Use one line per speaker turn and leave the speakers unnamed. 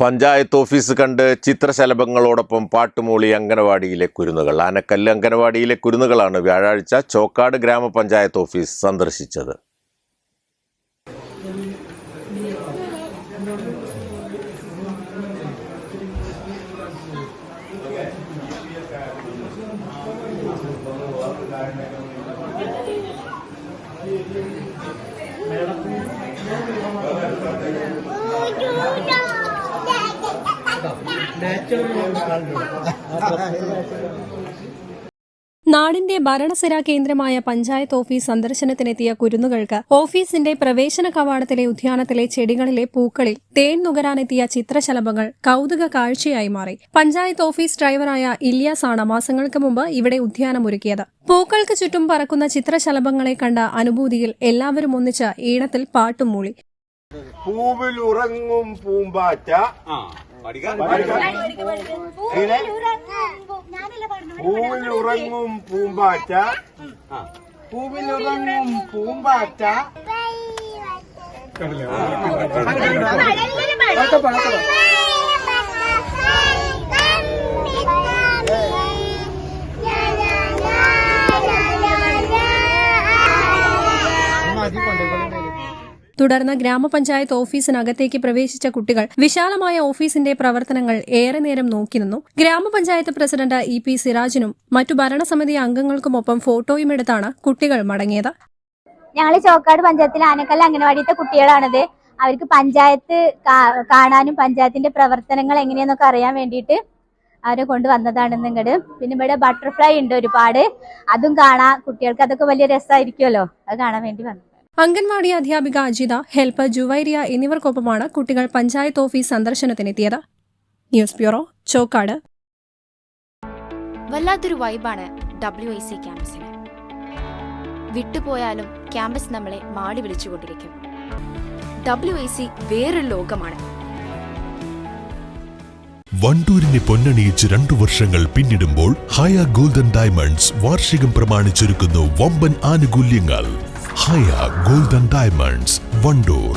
Panchayat office കണ്ട് ചിത്രശലഭങ്ങളോടൊപ്പം പാട്ടുമൂളി അങ്കനവാടിയിലെ കുരുന്നുകൾ. ആനക്കല്ല് അങ്കനവാടിയിലെ കുരുന്നുകളാണ് വ്യാഴാഴ്ച ചോക്കാട് ഗ്രാമപഞ്ചായത്ത് ഓഫീസ് സന്ദർശിച്ചത്.
നാടിന്റെ ഭരണസിര കേന്ദ്രമായ പഞ്ചായത്ത് ഓഫീസ് സന്ദർശനത്തിനെത്തിയ കുരുന്നുകൾക്ക് ഓഫീസിന്റെ പ്രവേശന കവാടത്തിലെ ഉദ്യാനത്തിലെ ചെടികളിലെ പൂക്കളിൽ തേൻ നുകരാനെത്തിയ ചിത്രശലഭങ്ങൾ കൗതുക കാഴ്ചയായി മാറി. പഞ്ചായത്ത് ഓഫീസ് ഡ്രൈവറായ ഇല്യാസാണ് മാസങ്ങൾക്ക് മുമ്പ് ഇവിടെ ഉദ്യാനമൊരുക്കിയത്. പൂക്കൾക്ക് ചുറ്റും പറക്കുന്ന ചിത്രശലഭങ്ങളെ കണ്ട അനുഭൂതിയിൽ എല്ലാവരും ഒന്നിച്ച് ഈണത്തിൽ പാട്ടും മൂളി.
പൂവിൽ ഉറങ്ങും പൂമ്പാറ്റ പൂവിൽ ഉറങ്ങും പൂമ്പാറ്റ. പൂവിലുറങ്ങും പൂമ്പാറ്റ.
തുടർന്ന് ഗ്രാമപഞ്ചായത്ത് ഓഫീസിനകത്തേക്ക് പ്രവേശിച്ച കുട്ടികൾ വിശാലമായ ഓഫീസിന്റെ പ്രവർത്തനങ്ങൾ ഏറെ നേരം നോക്കി നിന്നു. ഗ്രാമപഞ്ചായത്ത് പ്രസിഡന്റ് ഇ പി സിറാജിനും മറ്റു ഭരണസമിതി അംഗങ്ങൾക്കുമൊപ്പം ഫോട്ടോയും എടുത്താണ് കുട്ടികൾ മടങ്ങിയത്.
ഞങ്ങൾ ചോക്കാട് പഞ്ചായത്തിലെ ആനക്കല്ല അംഗനവാടിയത്തെ കുട്ടികളാണത്. അവർക്ക് പഞ്ചായത്ത് കാണാനും പഞ്ചായത്തിന്റെ പ്രവർത്തനങ്ങൾ എങ്ങനെയെന്നൊക്കെ അറിയാൻ വേണ്ടിയിട്ട് അവരെ കൊണ്ടുവന്നതാണ് ഇങ്ങോട്ട് പിന്നെ ഇവിടെ ബട്ടർഫ്ലൈ ഉണ്ട് ഒരുപാട്. അതും കാണാം കുട്ടികൾക്ക് അതൊക്കെ വലിയ രസമായിരിക്കുമല്ലോ അത് കാണാൻ വേണ്ടി വന്നു.
അംഗൻവാടി അധ്യാപിക അജിത ഹെൽപ്പർ ജുവൈരിയ എന്നിവർക്കൊപ്പമാണ് കുട്ടികൾ panchayat office സന്ദർശനത്തിനെത്തിയത്. News bureau Chokkad.
വല്ലാത്തൊരു വൈബാണ് ഡബ്ല്യു ഐ സി ക്യാമ്പസിന്. വിട്ടുപോയാലും ക്യാമ്പസ് നമ്മളെ മാടി വിളിച്ചുകൊണ്ടിരിക്കും. ഡബ്ല്യു ഐ സി വേറൊരു ലോകമാണ്.
വണ്ടൂരിനെ പൊന്നണിയിച്ച് രണ്ടു വർഷങ്ങൾ പിന്നിടുമ്പോൾ ഹയ ഗോൾഡൻ ഡയമണ്ട്സ് വാർഷികം പ്രമാണിച്ചൊരുക്കുന്നു വമ്പൻ ആനുകൂല്യങ്ങൾ. ഹയ ഗോൾഡൻ ഡയമണ്ട്സ് വണ്ടൂർ